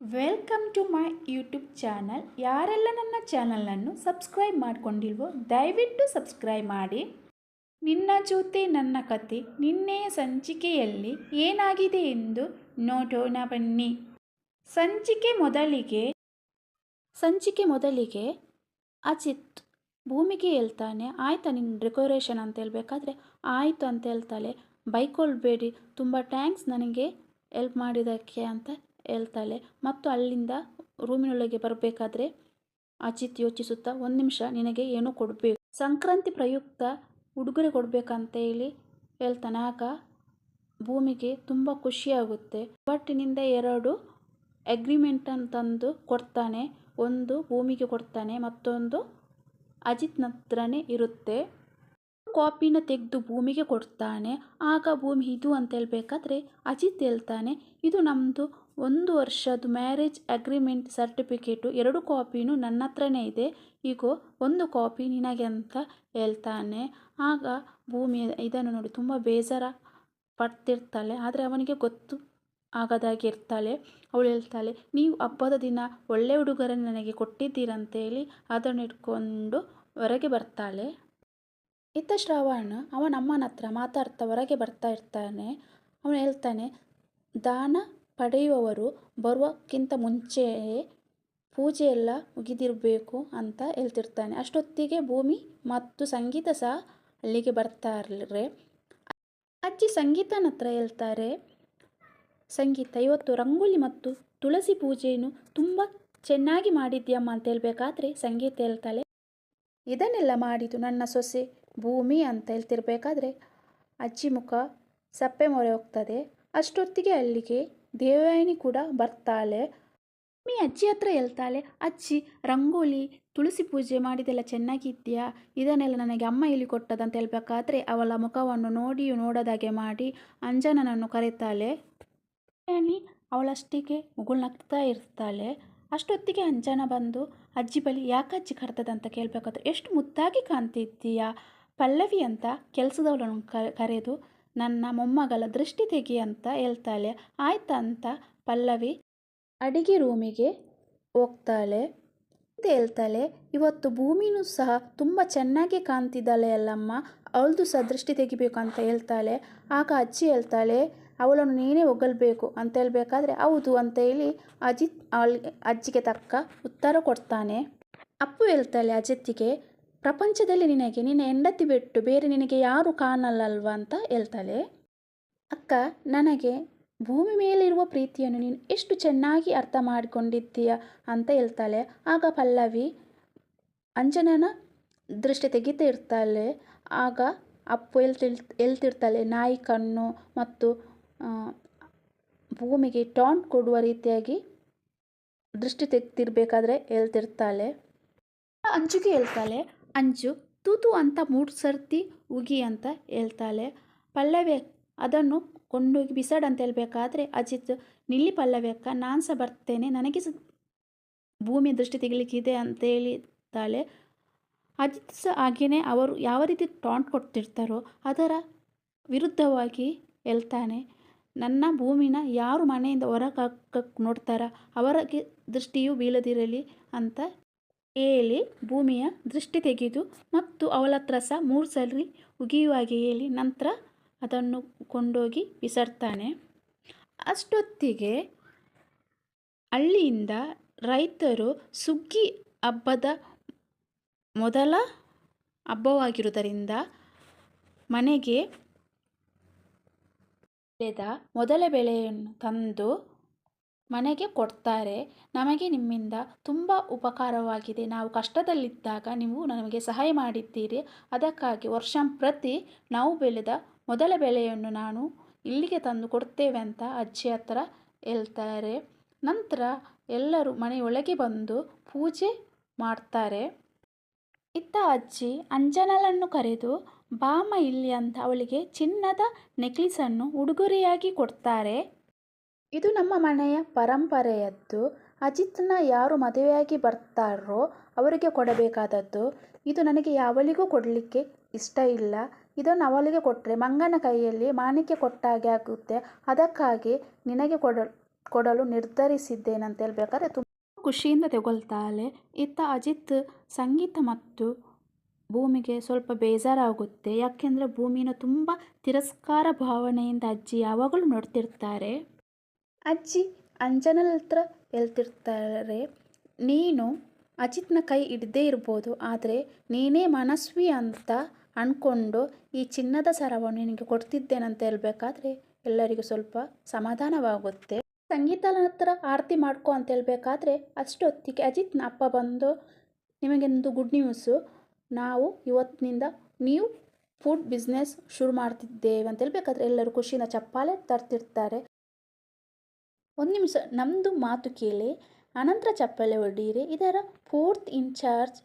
Welcome to my YouTube channel ಯಾರೆಲ್ಲ ನನ್ನ ಚಾನಲನ್ನು ಸಬ್ಸ್ಕ್ರೈಬ್ ಮಾಡಿಕೊಂಡಿಲ್ವೋ ದಯವಿಟ್ಟು ಸಬ್ಸ್ಕ್ರೈಬ್ ಮಾಡಿ. ನಿನ್ನ ಜೊತೆ ನನ್ನ ಕತೆ ನಿನ್ನೆಯ ಸಂಚಿಕೆಯಲ್ಲಿ ಏನಾಗಿದೆ ಎಂದು ನೋಡೋಣ ಬನ್ನಿ. ಸಂಚಿಕೆ ಮೊದಲಿಗೆ ಸಂಚಿಕೆ ಮೊದಲಿಗೆ ಅಜಿತ್ ಭೂಮಿಗೆ ಹೇಳ್ತಾನೆ, ಆಯ್ತಾ ನಿನ್ನ ಡೆಕೋರೇಷನ್ ಅಂತ ಹೇಳ್ಬೇಕಾದ್ರೆ? ಆಯಿತು ಅಂತ ಹೇಳ್ತಾಳೆ. ಬೈಕೊಳ್ಬೇಡಿ ತುಂಬ ಟ್ಯಾಂಕ್ಸ್ ನನಗೆ ಎಲ್ಪ್ ಮಾಡಿದ್ದಕ್ಕೆ ಅಂತ ಹೇಳ್ತಾಳೆ. ಮತ್ತು ಅಲ್ಲಿಂದ ರೂಮಿನೊಳಗೆ ಬರಬೇಕಾದ್ರೆ? ಅಜಿತ್ ಯೋಚಿಸುತ್ತಾ, ಒಂದು ನಿಮಿಷ, ನಿನಗೆ ಏನೋ ಕೊಡಬೇಕು. ಸಂಕ್ರಾಂತಿ ಪ್ರಯುಕ್ತ ಉಡುಗೊರೆ ಕೊಡಬೇಕಂತ ಹೇಳಿ ಹೇಳ್ತಾನೆ. ಆಗ ಭೂಮಿಗೆ ತುಂಬ ಖುಷಿಯಾಗುತ್ತೆ. ಬಟ್ಟಿನಿಂದ ಎರಡು ಅಗ್ರಿಮೆಂಟನ್ನು ತಂದು ಕೊಡ್ತಾನೆ. ಒಂದು ಭೂಮಿಗೆ ಕೊಡ್ತಾನೆ, ಮತ್ತೊಂದು ಅಜಿತ್ನ ಹತ್ರನೇ ಇರುತ್ತೆ. ಕಾಪಿನ ತೆಗೆದು ಭೂಮಿಗೆ ಕೊಡ್ತಾನೆ. ಆಗ ಭೂಮಿ ಇದು ಅಂತ ಹೇಳಬೇಕಾದ್ರೆ ಅಜಿತ್ ಹೇಳ್ತಾನೆ, ಇದು ನಮ್ಮದು ಒಂದು ವರ್ಷದ ಮ್ಯಾರೇಜ್ ಅಗ್ರಿಮೆಂಟ್ ಸರ್ಟಿಫಿಕೇಟು, ಎರಡು ಕಾಪಿನೂ ನನ್ನ ಹತ್ರನೇ ಇದೆ. ಈಗ ಒಂದು ಕಾಪಿ ನಿನಗೆ ಅಂತ ಹೇಳ್ತಾನೆ. ಆಗ ಭೂಮಿ ಇದನ್ನು ನೋಡಿ ತುಂಬ ಬೇಜಾರ ಪಡ್ತಿರ್ತಾಳೆ. ಆದರೆ ಅವನಿಗೆ ಗೊತ್ತು ಆಗದಾಗಿ ಇರ್ತಾಳೆ ಅವಳು ಹೇಳ್ತಾಳೆ, ನೀವು ಹಬ್ಬದ ದಿನ ಒಳ್ಳೆ ಉಡುಗೊರೆ ನನಗೆ ಕೊಟ್ಟಿದ್ದೀರಂತೇಳಿ ಅದನ್ನು ಇಟ್ಕೊಂಡು ಹೊರಗೆ ಬರ್ತಾಳೆ. ಇತ್ತ ಶ್ರಾವಣ ಅವನ ಅಮ್ಮನ ಹತ್ರ ಮಾತಾಡ್ತಾ ಹೊರಗೆ ಬರ್ತಾ ಇರ್ತಾನೆ. ಅವನು ಹೇಳ್ತಾನೆ, ದಾನ ಪಡೆಯುವವರು ಬರುವಕ್ಕಿಂತ ಮುಂಚೆಯೇ ಪೂಜೆ ಎಲ್ಲ ಮುಗಿದಿರಬೇಕು ಅಂತ ಹೇಳ್ತಿರ್ತಾನೆ. ಅಷ್ಟೊತ್ತಿಗೆ ಭೂಮಿ ಮತ್ತು ಸಂಗೀತ ಸಹ ಅಲ್ಲಿಗೆ ಬರ್ತಾರೆ. ಅಜ್ಜಿ ಸಂಗೀತನ ಹತ್ರ ಹೇಳ್ತಾರೆ, ಸಂಗೀತ, ಇವತ್ತು ರಂಗೋಲಿ ಮತ್ತು ತುಳಸಿ ಪೂಜೆಯನ್ನು ತುಂಬ ಚೆನ್ನಾಗಿ ಮಾಡಿದ್ಯಮ್ಮ ಅಂತ ಹೇಳ್ಬೇಕಾದ್ರೆ ಸಂಗೀತ ಹೇಳ್ತಾಳೆ. ಇದನ್ನೆಲ್ಲ ಮಾಡಿದ್ದು ನನ್ನ ಸೊಸೆ ಭೂಮಿ ಅಂತ ಹೇಳ್ತಿರ್ಬೇಕಾದ್ರೆ ಅಜ್ಜಿ ಮುಖ ಸಪ್ಪೆ ಮೊರೆ ಹೋಗ್ತದೆ. ಅಷ್ಟೊತ್ತಿಗೆ ಅಲ್ಲಿಗೆ ದೇವಯಾನಿ ಕೂಡ ಬರ್ತಾಳೆ. ಮೀ ಅಜ್ಜಿ ಹತ್ರ ಹೇಳ್ತಾಳೆ, ಅಜ್ಜಿ, ರಂಗೋಲಿ, ತುಳಸಿ ಪೂಜೆ ಮಾಡಿದೆಲ್ಲ ಚೆನ್ನಾಗಿದ್ಯಾ? ಇದನ್ನೆಲ್ಲ ನನಗೆ ಅಮ್ಮ ಇಲ್ಲಿ ಕೊಟ್ಟದಂತ ಹೇಳ್ಬೇಕಾದ್ರೆ ಅವಳ ಮುಖವನ್ನು ನೋಡಿಯೂ ನೋಡದಾಗೆ ಮಾಡಿ ಅಂಜನನನ್ನು ಕರೀತಾಳೆ. ದೇವಯಾನಿ ಅವಳಷ್ಟಿಗೆ ಮುಗುಳ್ನಗ್ತಾ ಇರ್ತಾಳೆ. ಅಷ್ಟೊತ್ತಿಗೆ ಅಂಜನ ಬಂದು, ಅಜ್ಜಿ ಬಳಿ ಯಾಕೆ ಅಜ್ಜಿ ಕರ್ತದಂತ ಕೇಳಬೇಕಾದ್ರೆ, ಎಷ್ಟು ಮುದ್ದಾಗಿ ಕಾಣ್ತಿದ್ದೀಯಾ? ಪಲ್ಲವಿ ಅಂತ ಕೆಲಸದವಳನ್ನು ಕರೆದು ನನ್ನ ಮೊಮ್ಮಗಳ ದೃಷ್ಟಿ ತೆಗಿ ಅಂತ ಹೇಳ್ತಾಳೆ ಆಯ್ತಂತ ಪಲ್ಲವಿ ಅಡಿಗೆ ರೂಮಿಗೆ ಹೋಗ್ತಾಳೆ. ಅಂತ ಹೇಳ್ತಾಳೆ. ಇವತ್ತು ಭೂಮಿನೂ ಸಹ ತುಂಬ ಚೆನ್ನಾಗಿ ಕಾಣ್ತಿದ್ದಾಳೆ ಅಲ್ಲಮ್ಮ. ಅವಳದು ಸಹ ದೃಷ್ಟಿ ತೆಗಿಬೇಕು ಅಂತ ಹೇಳ್ತಾಳೆ. ಆಗ ಅಜ್ಜಿ ಹೇಳ್ತಾಳೆ, ಅವಳನ್ನು ನೀನೇ ಒಗಲ್ಬೇಕು ಅಂತ ಹೇಳಬೇಕಾದ್ರೆ ಹೌದು ಅಂತ ಹೇಳಿ ಅಜಿತ್ ಅವಳಿಗೆ, ಅಜ್ಜಿಗೆ ತಕ್ಕ ಉತ್ತರ ಕೊಡ್ತಾನೆ. ಅಪ್ಪು ಹೇಳ್ತಾಳೆ ಅಜಿತ್ತಿಗೆ ಪ್ರಪಂಚದಲ್ಲಿ ನಿನಗೆ, ನಿನ್ನ ಹೆಂಡತಿ ಬಿಟ್ಟು ಬೇರೆ ನಿನಗೆ ಯಾರು ಕಾಣಲ್ಲಲ್ವಾ ಅಂತ ಹೇಳ್ತಾಳೆ. ಅಕ್ಕ, ನನಗೆ ಭೂಮಿ ಮೇಲಿರುವ ಪ್ರೀತಿಯನ್ನು ನೀನು ಎಷ್ಟು ಚೆನ್ನಾಗಿ ಅರ್ಥ ಮಾಡಿಕೊಂಡಿದ್ದೀಯ ಅಂತ ಹೇಳ್ತಾಳೆ. ಆಗ ಪಲ್ಲವಿ ಅಂಜನನ ದೃಷ್ಟಿ ತೆಗಿತಾ ಇರ್ತಾಳೆ. ಆಗ ಅಪ್ಪು ಹೇಳ್ತಿಳ್ ಹೇಳ್ತಿರ್ತಾಳೆ, ನಾಯಿ ಕಣ್ಣು ಮತ್ತು ಭೂಮಿಗೆ ಟಾಂಟ್ ಕೊಡುವ ರೀತಿಯಾಗಿ ದೃಷ್ಟಿ ತೆಗ್ತಿರ್ಬೇಕಾದ್ರೆ ಹೇಳ್ತಿರ್ತಾಳೆ. ಅಂಜುಗೆ ಹೇಳ್ತಾಳೆ ಅಂಜು, ತೂತು ಅಂತ ಮೂರು ಸರ್ತಿ ಉಗಿ ಅಂತ ಹೇಳ್ತಾಳೆ. ಪಲ್ಲವಿ ಅದನ್ನು ಕೊಂಡೋಗಿ ಬಿಸಾಡ್ ಅಂತ ಹೇಳ್ಬೇಕಾದ್ರೆ, ಅಜಿತ್, ನಿಲ್ಲಿ ಪಲ್ಲವ್ಯಕ್ಕ ನಾನು ಸಹ ಬರ್ತೇನೆ. ನನಗೆ ಸಹ ಭೂಮಿ ದೃಷ್ಟಿ ತೆಗಿಲಿಕ್ಕಿದೆ ಅಂತ ಹೇಳಿದ್ದಾಳೆ. ಅಜಿತ್ ಸಹ ಹಾಗೆಯೇ ಅವರು ಯಾವ ರೀತಿ ಟಾಂಟ್ ಕೊಡ್ತಿರ್ತಾರೋ, ಅದರ ವಿರುದ್ಧವಾಗಿ ಹೇಳ್ತಾನೆ. ನನ್ನ ಭೂಮಿನ ಯಾರು ಮನೆಯಿಂದ ಹೊರಗೆ ಹಾಕಕ್ಕೆ ನೋಡ್ತಾರ? ಅವರಿಗೆ ದೃಷ್ಟಿಯು ಬೀಳದಿರಲಿ ಅಂತ ಹೇಳಿ ಭೂಮಿಯ ದೃಷ್ಟಿ ತೆಗೆದು ಮತ್ತು ಅವಳತ್ರ ಸಹ ಮೂರು ಸಲ ಉಗಿಯುವಾಗೆ ಹೇಳಿ ನಂತರ ಅದನ್ನು ಕೊಂಡೋಗಿ ಬಿಸಾಡ್ತಾನೆ ಅಷ್ಟೊತ್ತಿಗೆ ಹಳ್ಳಿಯಿಂದ ರೈತರು ಸುಗ್ಗಿ ಹಬ್ಬದ ಮೊದಲ ಹಬ್ಬವಾಗಿರುವುದರಿಂದ ಮನೆಗೆ ಬೆಳೆದ ಮೊದಲ ಬೆಳೆಯನ್ನು ತಂದು ಮನೆಗೆ ಕೊಡ್ತಾರೆ. ನಮಗೆ ನಿಮ್ಮಿಂದ ತುಂಬ ಉಪಕಾರವಾಗಿದೆ. ನಾವು ಕಷ್ಟದಲ್ಲಿದ್ದಾಗ ನೀವು ನಮಗೆ ಸಹಾಯ ಮಾಡಿದ್ದೀರಿ. ಅದಕ್ಕಾಗಿ ವರ್ಷ ಪ್ರತಿ ನಾವು ಬೆಳೆದ ಮೊದಲ ಬೆಳೆಯನ್ನು ನಾನು ಇಲ್ಲಿಗೆ ತಂದು ಕೊಡ್ತೇವೆ ಅಂತ ಅಜ್ಜಿ ಹತ್ರ ಹೇಳ್ತಾರೆ. ನಂತರ ಎಲ್ಲರೂ ಮನೆಯೊಳಗೆ ಬಂದು ಪೂಜೆ ಮಾಡ್ತಾರೆ. ಇತ್ತ ಅಜ್ಜಿ ಅಂಜನಲನ್ನು ಕರೆದು, ಬಾಮ ಇಲ್ಲಿ ಅಂತ ಅವಳಿಗೆ ಚಿನ್ನದ ನೆಕ್ಲಿಸನ್ನು ಉಡುಗೊರೆಯಾಗಿ ಕೊಡ್ತಾರೆ. ಇದು ನಮ್ಮ ಮನೆಯ ಪರಂಪರೆಯದ್ದು. ಅಜಿತ್ನ ಯಾರು ಮದುವೆಯಾಗಿ ಬರ್ತಾರೋ ಅವರಿಗೆ ಕೊಡಬೇಕಾದದ್ದು. ಇದು ನನಗೆ ಯಾವಳಿಗೂ ಕೊಡಲಿಕ್ಕೆ ಇಷ್ಟ ಇಲ್ಲ. ಇದನ್ನು ಅವಳಿಗೆ ಕೊಟ್ಟರೆ ಮಂಗನ ಕೈಯಲ್ಲಿ ಮಾಣಿಕ್ಯ ಕೊಟ್ಟಾಗೆ ಆಗುತ್ತೆ. ಅದಕ್ಕಾಗಿ ನಿನಗೆ ಕೊಡ, ಕೊಡಲು ನಿರ್ಧರಿಸಿದ್ದೇನಂತ ಹೇಳ್ಬೇಕಾದ್ರೆ ತುಂಬ ಖುಷಿಯಿಂದ ತಗೊಳ್ತಾಳೆ. ಇತ್ತ ಅಜಿತ್ ಸಂಗೀತ ಮತ್ತು ಭೂಮಿಗೆ ಸ್ವಲ್ಪ ಬೇಜಾರಾಗುತ್ತೆ. ಯಾಕೆಂದರೆ ಭೂಮಿನ ತುಂಬ ತಿರಸ್ಕಾರ ಭಾವನೆಯಿಂದ ಅಜ್ಜಿ ಯಾವಾಗಲೂ ನೋಡ್ತಿರ್ತಾರೆ. ಅಜ್ಜಿ ಅಂಜನಲ್ ಹತ್ರ ಹೇಳ್ತಿರ್ತಾರೆ, ನೀನು ಅಜಿತ್ನ ಕೈ ಹಿಡ್ದೇ ಇರ್ಬೋದು, ಆದರೆ ನೀನೇ ಮನಸ್ವಿ ಅಂತ ಅಂದ್ಕೊಂಡು ಈ ಚಿನ್ನದ ಸರವನ್ನು ನಿನಗೆ ಕೊಡ್ತಿದ್ದೇನಂತ ಹೇಳಬೇಕಾದ್ರೆ ಎಲ್ಲರಿಗೂ ಸ್ವಲ್ಪ ಸಮಾಧಾನವಾಗುತ್ತೆ. ಸಂಗೀತನ ಹತ್ರ ಆರತಿ ಮಾಡ್ಕೊ ಅಂತ ಹೇಳಬೇಕಾದ್ರೆ ಅಷ್ಟೊತ್ತಿಗೆ ಅಜಿತ್ನ ಅಪ್ಪ ಬಂದು ನಿಮಗೆಂದು ಗುಡ್ ನ್ಯೂಸು ನಾವು ಇವತ್ತಿನಿಂದ ನೀವು ಫುಡ್ ಬಿಸ್ನೆಸ್ ಶುರು ಮಾಡ್ತಿದ್ದೇವೆ ಅಂತ ಹೇಳ್ಬೇಕಾದ್ರೆ ಎಲ್ಲರೂ ಖುಷಿನ ಚಪ್ಪಾಳೆ ತರ್ತಿರ್ತಾರೆ. ಒಂದು ನಿಮಿಷ ನಮ್ಮದು ಮಾತು ಕೇಳಿ. ಅನಂತರ ಚಪ್ಪಲೆ ಹೊಡೀರಿ ಇದರ ಫೋರ್ತ್ ಇನ್ಚಾರ್ಜ್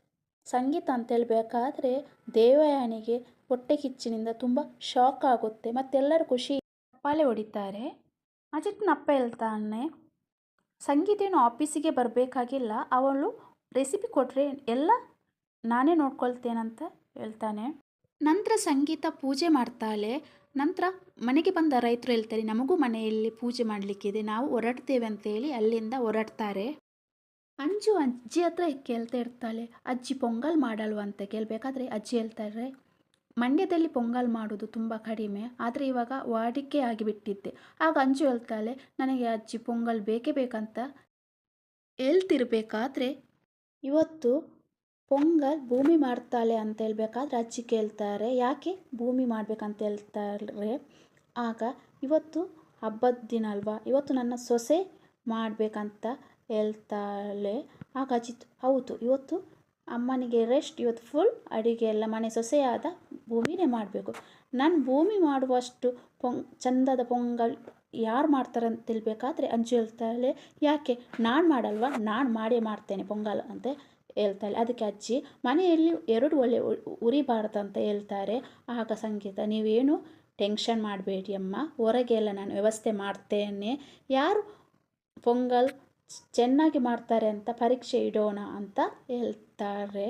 ಸಂಗೀತ ಅಂತ ಹೇಳಬೇಕಾದ್ರೆ ದೇವಯಾನಿಗೆ ಹೊಟ್ಟೆ ಕಿಚ್ಚಿನಿಂದ ತುಂಬ ಶಾಕ್ ಆಗುತ್ತೆ. ಮತ್ತೆಲ್ಲರೂ ಖುಷಿ ಚಪ್ಪಾಲೆ ಹೊಡಿತಾರೆ. ಅಜಿತ್ನ ಅಪ್ಪ ಹೇಳ್ತಾನೆ ಸಂಗೀತ ಏನು ಆಫೀಸಿಗೆ ಬರಬೇಕಾಗಿಲ್ಲ. ಅವಳು ರೆಸಿಪಿ ಕೊಟ್ಟರೆ ಎಲ್ಲ ನಾನೇ ನೋಡ್ಕೊಳ್ತೇನಂತ ಹೇಳ್ತಾನೆ. ನಂತರ ಸಂಗೀತ ಪೂಜೆ ಮಾಡ್ತಾಳೆ. ನಂತರ ಮನೆಗೆ ಬಂದ ರೈತರು ಹೇಳ್ತಾರೆ, ನಮಗೂ ಮನೆಯಲ್ಲಿ ಪೂಜೆ ಮಾಡಲಿಕ್ಕಿದೆ, ನಾವು ಹೊರಡ್ತೇವೆ ಅಂತೇಳಿ ಅಲ್ಲಿಂದ ಹೊರಡ್ತಾರೆ. ಅಂಜು ಅಜ್ಜಿ ಹತ್ರ ಕೇಳ್ತಾ ಇರ್ತಾಳೆ, ಅಜ್ಜಿ ಪೊಂಗಲ್ ಮಾಡಲ್ವ ಅಂತ ಕೇಳಬೇಕಾದ್ರೆ ಅಜ್ಜಿ ಹೇಳ್ತಾರೆ, ಮಂಡ್ಯದಲ್ಲಿ ಪೊಂಗಲ್ ಮಾಡೋದು ತುಂಬ ಕಡಿಮೆ, ಆದರೆ ಇವಾಗ ವಾಡಿಕೆ ಆಗಿಬಿಟ್ಟಿದ್ದೆ ಆಗ ಅಂಜು ಹೇಳ್ತಾಳೆ, ನನಗೆ ಅಜ್ಜಿ ಪೊಂಗಲ್ ಬೇಕೇ ಬೇಕಂತ ಹೇಳ್ತಿರ್ಬೇಕಾದ್ರೆ ಇವತ್ತು ಪೊಂಗಲ್ ಭೂಮಿ ಮಾಡ್ತಾಳೆ ಅಂತ ಹೇಳ್ಬೇಕಾದ್ರೆ ಅಜ್ಜಿ ಕೇಳ್ತಾರೆ. ಯಾಕೆ ಭೂಮಿ ಮಾಡ್ಬೇಕಂತ ಹೇಳ್ತಾರೆ. ಆಗ ಇವತ್ತು ಹಬ್ಬದ ದಿನ ಅಲ್ವಾ? ಇವತ್ತು ನನ್ನ ಸೊಸೆ ಮಾಡಬೇಕಂತ ಹೇಳ್ತಾಳೆ. ಆಗ ಅಜ್ಜಿ ಹೌದು, ಇವತ್ತು ಅಮ್ಮನಿಗೆ ರೆಸ್ಟ್ ಇವತ್ತು ಫುಲ್ ಅಡುಗೆ ಎಲ್ಲ ಮನೆ ಸೊಸೆಯಾದ ಭೂಮಿನೇ ಮಾಡಬೇಕು. ನಾನು ಭೂಮಿ ಮಾಡುವಷ್ಟು ಪೊಂಗ್ ಚಂದದ ಪೊಂಗಲ್ ಯಾರು ಮಾಡ್ತಾರೆ ಅಂತ ತಿಳ್ಬೇಕಾದ್ರೆ ಅಂಜು ಹೇಳ್ತಾಳೆ, ಯಾಕೆ ನಾನು ಮಾಡಲ್ವಾ? ನಾನು ಮಾಡೇ ಮಾಡ್ತೇನೆ ಪೊಂಗಲ್ ಅಂತ. ಹೇಳ್ತಾಳೆ ಅದಕ್ಕೆ ಅಜ್ಜಿ, ಮನೆಯಲ್ಲಿ ಎರಡು ಒಲೆ ಅಂತ ಹೇಳ್ತಾರೆ. ಆಗ ಸಂಗೀತ, ನೀವೇನು ಟೆನ್ಷನ್ ಮಾಡಬೇಡಿ ಅಮ್ಮ. ಹೊರಗೆಲ್ಲ ನಾನು ವ್ಯವಸ್ಥೆ ಮಾಡ್ತೇನೆ. ಯಾರು ಪೊಂಗಲ್ ಚೆನ್ನಾಗಿ ಮಾಡ್ತಾರೆ ಅಂತ ಪರೀಕ್ಷೆ ಇಡೋಣ ಅಂತ ಹೇಳ್ತಾರೆ.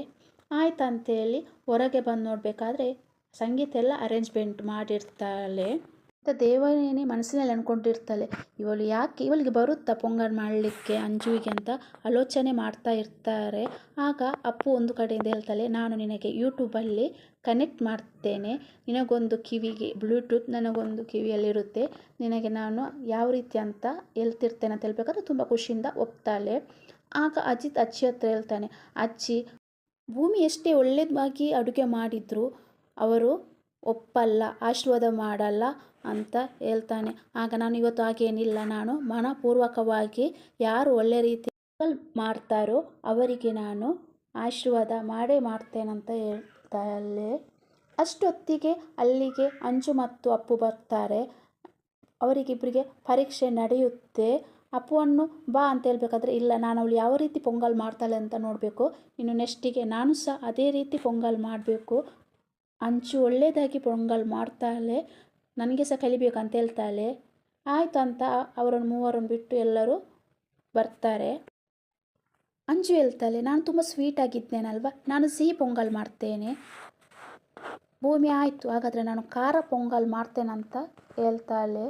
ಆಯ್ತಂತೇಳಿ ಹೊರಗೆ ಬಂದು ನೋಡಬೇಕಾದ್ರೆ ಸಂಗೀತ ಎಲ್ಲ ಅರೇಂಜ್ಮೆಂಟ್ ಮಾಡಿರ್ತಾಳೆ. ಮತ್ತು ದೇವನೇನೆ ಮನಸ್ಸಿನಲ್ಲಿ ಅಂದ್ಕೊಂಡಿರ್ತಾಳೆ ಇವಳು ಯಾಕೆ ಇವಳಿಗೆ ಬರುತ್ತಾ ಪೊಂಗಲ್ ಮಾಡಲಿಕ್ಕೆ, ಅಂಜುವಿಗೆ ಅಂತ ಆಲೋಚನೆ ಮಾಡ್ತಾ ಇರ್ತಾರೆ. ಆಗ ಅಪ್ಪು ಒಂದು ಕಡೆಯಿಂದ ಹೇಳ್ತಾಳೆ, ನಾನು ನಿನಗೆ ಯೂಟ್ಯೂಬಲ್ಲಿ ಕನೆಕ್ಟ್ ಮಾಡ್ತೇನೆ. ನಿನಗೊಂದು ಕಿವಿಗೆ ಬ್ಲೂಟೂತ್ ನನಗೊಂದು ಕಿವಿಯಲ್ಲಿರುತ್ತೆ. ನಿನಗೆ ನಾನು ಯಾವ ರೀತಿ ಅಂತ ಹೇಳ್ತಿರ್ತೇನೆ ಅಂತ ಹೇಳ್ಬೇಕಾದ್ರೆ ತುಂಬ ಖುಷಿಯಿಂದ ಒಪ್ತಾಳೆ. ಆಗ ಅಜಿತ್ ಅಜ್ಜಿ ಹತ್ರ ಹೇಳ್ತಾನೆ, ಅಜ್ಜಿ ಭೂಮಿ ಎಷ್ಟೇ ಒಳ್ಳೆಯದಾಗಿ ಅಡುಗೆ ಮಾಡಿದ್ರು, ಅವರು ಒಪ್ಪಲ್ಲ, ಆಶೀರ್ವಾದ ಮಾಡಲ್ಲ ಅಂತ ಹೇಳ್ತಾನೆ. ಆಗ ನಾನು ಇವತ್ತು ಹಾಗೇನಿಲ್ಲ. ನಾನು ಮನಪೂರ್ವಕವಾಗಿ ಯಾರು ಒಳ್ಳೆ ರೀತಿ ಮಾಡ್ತಾರೋ ಅವರಿಗೆ ನಾನು ಆಶೀರ್ವಾದ ಮಾಡೇ ಮಾಡ್ತೇನಂತ ಹೇಳ್ತಾಳೆ. ಅಷ್ಟೊತ್ತಿಗೆ ಅಲ್ಲಿಗೆ ಅಂಜು ಮತ್ತು ಅಪ್ಪು ಬರ್ತಾರೆ. ಅವರಿಗಿಬ್ಬರಿಗೆ ಪರೀಕ್ಷೆ ನಡೆಯುತ್ತೆ. ಅಪ್ಪುವನ್ನು ಬಾ ಅಂತ ಹೇಳ್ಬೇಕಾದ್ರೆ, ಇಲ್ಲ, ನಾನು ಅವಳು ಯಾವ ರೀತಿ ಪೊಂಗಲ್ ಮಾಡ್ತಾಳೆ ಅಂತ ನೋಡಬೇಕು. ಇನ್ನು ನೆಕ್ಸ್ಟಿಗೆ ನಾನು ಸಹ ಅದೇ ರೀತಿ ಪೊಂಗಲ್ ಮಾಡಬೇಕು. ಅಂಚು ಒಳ್ಳೆಯದಾಗಿ ಪೊಂಗಲ್ ಮಾಡ್ತಾಳೆ ನನಗೆ ಸಹ ಅಂತ ಹೇಳ್ತಾಳೆ ಆಯಿತು ಅಂತ ಅವರನ್ನು ಮೂವರನ್ನು ಬಿಟ್ಟು ಎಲ್ಲರೂ ಬರ್ತಾರೆ. ಅಂಜು ಹೇಳ್ತಾಳೆ ನಾನು ತುಂಬ ಸ್ವೀಟ್ ಆಗಿದ್ದೇನಲ್ವ? ನಾನು ಸಿಹಿ ಪೊಂಗಲ್ ಮಾಡ್ತೇನೆ. ಭೂಮಿ ಆಯಿತು, ಹಾಗಾದರೆ ನಾನು ಖಾರ ಪೊಂಗಲ್ ಮಾಡ್ತೇನಂತ ಹೇಳ್ತಾಳೆ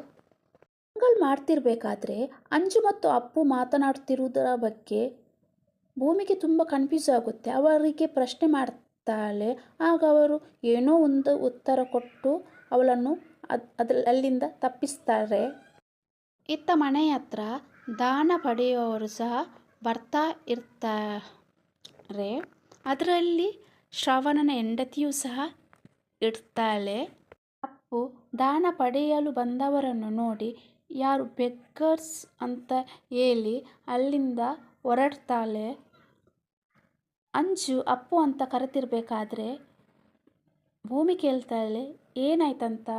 ಪೊಂಗಲ್ ಮಾಡ್ತಿರ್ಬೇಕಾದ್ರೆ ಅಂಜು ಮತ್ತು ಅಪ್ಪು ಮಾತನಾಡ್ತಿರುವುದರ ಬಗ್ಗೆ ಭೂಮಿಗೆ ತುಂಬ ಕನ್ಫ್ಯೂಸ್ ಆಗುತ್ತೆ. ಅವರಿಗೆ ಪ್ರಶ್ನೆ ಮಾಡ್ತಾಳೆ ಆಗ ಅವರು ಏನೋ ಒಂದು ಉತ್ತರ ಕೊಟ್ಟು ಅವಳನ್ನು ಅದ್ ಅಲ್ಲಿಂದ ತಪ್ಪಿಸ್ತಾರೆ. ಇತ್ತ ಮನೆ ಹತ್ರ ದಾನ ಪಡೆಯುವವರು ಸಹ ಬರ್ತಾ ಇರ್ತಾರೆ. ಅದರಲ್ಲಿ ಶ್ರವಣನ ಹೆಂಡತಿಯೂ ಸಹ ಇರ್ತಾಳೆ. ಅಪ್ಪು ದಾನ ಪಡೆಯಲು ಬಂದವರನ್ನು ನೋಡಿ, ಯಾರು ಬೆಗ್ಗರ್ಸ್ ಅಂತ ಹೇಳಿ ಅಲ್ಲಿಂದ ಹೊರಡ್ತಾಳೆ. ಅಂಜು, ಅಪ್ಪು ಅಂತ ಕರೆತಿರ್ಬೇಕಾದ್ರೆ ಭೂಮಿ ಕೇಳ್ತಾಳೆ ಏನಾಯ್ತಂತ?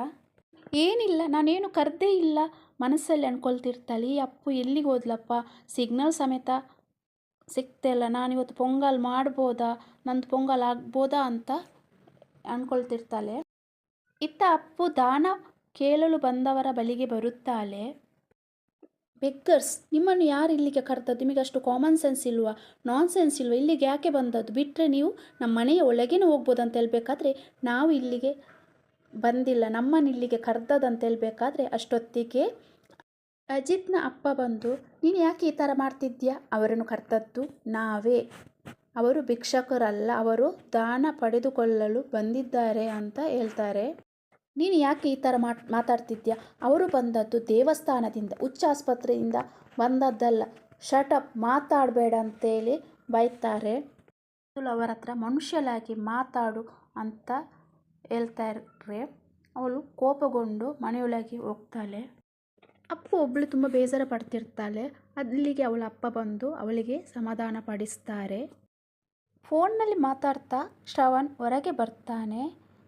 ಏನಿಲ್ಲ, ನಾನೇನು ಕರೆದೇ ಇಲ್ಲ. ಮನಸ್ಸಲ್ಲಿ ಅಂದ್ಕೊಳ್ತಿರ್ತಾಳೆ ಈ ಅಪ್ಪು ಎಲ್ಲಿಗೆ ಹೋದ್ಲಪ್ಪ? ಸಿಗ್ನಲ್ ಸಮೇತ ಸಿಗ್ತಾ ಇಲ್ಲ. ನಾನಿವತ್ತು ಪೊಂಗಲ್ ಮಾಡ್ಬೋದಾ? ನಂದು ಪೊಂಗಲ್ ಆಗ್ಬೋದಾ? ಅಂತ ಅಂದ್ಕೊಳ್ತಿರ್ತಾಳೆ ಇತ್ತ ಅಪ್ಪು ದಾನ ಕೇಳಲು ಬಂದವರ ಬಳಿಗೆ ಬರುತ್ತಾಳೆ. ಬೆಗ್ಗರ್ಸ್ ನಿಮ್ಮನ್ನು ಯಾರು ಇಲ್ಲಿಗೆ ಕರೆದದ್ದು? ನಿಮಗೆ ಅಷ್ಟು ಕಾಮನ್ ಸೆನ್ಸ್ ಇಲ್ವಾ? ನಾನ್ ಸೆನ್ಸ್ ಇಲ್ವಾ? ಇಲ್ಲಿಗೆ ಯಾಕೆ ಬಂದದ್ದು? ಬಿಟ್ಟರೆ ನೀವು ನಮ್ಮ ಮನೆಯ ಒಳಗೇನೆ ಹೋಗ್ಬೋದು ಅಂತ ಹೇಳಬೇಕಾದ್ರೆ, ನಾವು ಇಲ್ಲಿಗೆ ಬಂದಿಲ್ಲ. ನಮ್ಮನ್ನು ಇಲ್ಲಿಗೆ ಕರೆದದಂತ ಹೇಳಬೇಕಾದ್ರೆ, ಅಷ್ಟೊತ್ತಿಗೆ ಅಜಿತ್ನ ಅಪ್ಪ ಬಂದು, ನೀನು ಯಾಕೆ ಈ ಥರ ಮಾಡ್ತಿದ್ಯಾ ಅವರನ್ನು ಕರೆದದ್ದು ನಾವೇ. ಅವರು ಭಿಕ್ಷಕರಲ್ಲ, ಅವರು ದಾನ ಪಡೆದುಕೊಳ್ಳಲು ಬಂದಿದ್ದಾರೆ ಅಂತ ಹೇಳ್ತಾರೆ. ನೀನು ಯಾಕೆ ಈ ಥರ ಮಾತಾಡ್ತಿದ್ಯಾ? ಅವರು ಬಂದದ್ದು ದೇವಸ್ಥಾನದಿಂದ ಉಚ್ಚ ಆಸ್ಪತ್ರೆಯಿಂದ ಬಂದದ್ದಲ್ಲ. ಶಟಪ್ ಮಾತಾಡಬೇಡ ಅಂತೇಳಿ ಬೈತಾರೆ. ಅವರ ಹತ್ರ ಮನುಷ್ಯಲಾಗಿ ಮಾತಾಡು ಅಂತ ಹೇಳ್ತಾರೆ. ಅವಳು ಕೋಪಗೊಂಡು ಮನೆಯೊಳಗೆ ಹೋಗ್ತಾಳೆ. ಅಪ್ಪು ಒಬ್ಬಳು ತುಂಬ ಬೇಜಾರ ಪಡ್ತಿರ್ತಾಳೆ. ಅಲ್ಲಿಗೆ ಅವಳ ಅಪ್ಪ ಬಂದು ಅವಳಿಗೆ ಸಮಾಧಾನ ಪಡಿಸ್ತಾರೆ. ಫೋನ್ನಲ್ಲಿ ಮಾತಾಡ್ತಾ ಶ್ರವಣ್ ಹೊರಗೆ ಬರ್ತಾನೆ.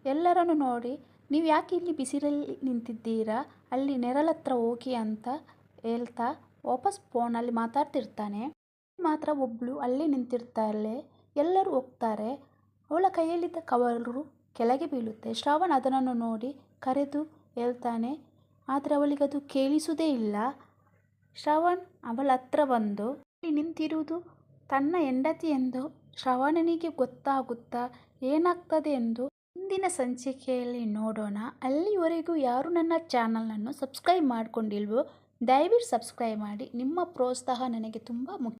ಎಲ್ಲರನ್ನು ನೋಡಿ ನೀವು ಯಾಕೆ ಇಲ್ಲಿ ಬಿಸಿಲಲ್ಲಿ ನಿಂತಿದ್ದೀರಾ? ಅಲ್ಲಿ ನೆರಳತ್ರ ಹೋಗಿ ಅಂತ ಹೇಳ್ತಾ ವಾಪಸ್ ಫೋನಲ್ಲಿ ಮಾತಾಡ್ತಿರ್ತಾನೆ. ಮಾತ್ರ ಒಬ್ಬಳು ಅಲ್ಲೇ ನಿಂತಿರ್ತಾಳೆ. ಎಲ್ಲರೂ ಹೋಗ್ತಾರೆ. ಅವಳ ಕೈಯಲ್ಲಿದ್ದ ಕವರು ಕೆಳಗೆ ಬೀಳುತ್ತೆ. ಶ್ರಾವಣ್ ಅದನ್ನು ನೋಡಿ ಕರೆದು ಹೇಳ್ತಾನೆ, ಆದರೆ ಅವಳಿಗದು ಕೇಳಿಸುವುದೇ ಇಲ್ಲ. ಶ್ರವಣ್ ಅವಳ ಹತ್ರ ಬಂದು ಅಲ್ಲಿ ನಿಂತಿರುವುದು ತನ್ನ ಹೆಂಡತಿ ಎಂದು ಶ್ರವಣನಿಗೆ ಗೊತ್ತಾಗುತ್ತಾ? ಏನಾಗ್ತದೆ ಎಂದು ಮುಂದಿನ ಸಂಚಿಕೆಯಲ್ಲಿ ನೋಡೋಣ. ಅಲ್ಲಿವರೆಗೂ ಯಾರು ನನ್ನ ಚಾನಲನ್ನು ಸಬ್ಸ್ಕ್ರೈಬ್ ಮಾಡಿಕೊಂಡಿಲ್ವೋ ದಯವಿಟ್ಟು ಸಬ್ಸ್ಕ್ರೈಬ್ ಮಾಡಿ. ನಿಮ್ಮ ಪ್ರೋತ್ಸಾಹ ನನಗೆ ತುಂಬ ಮುಖ್ಯ.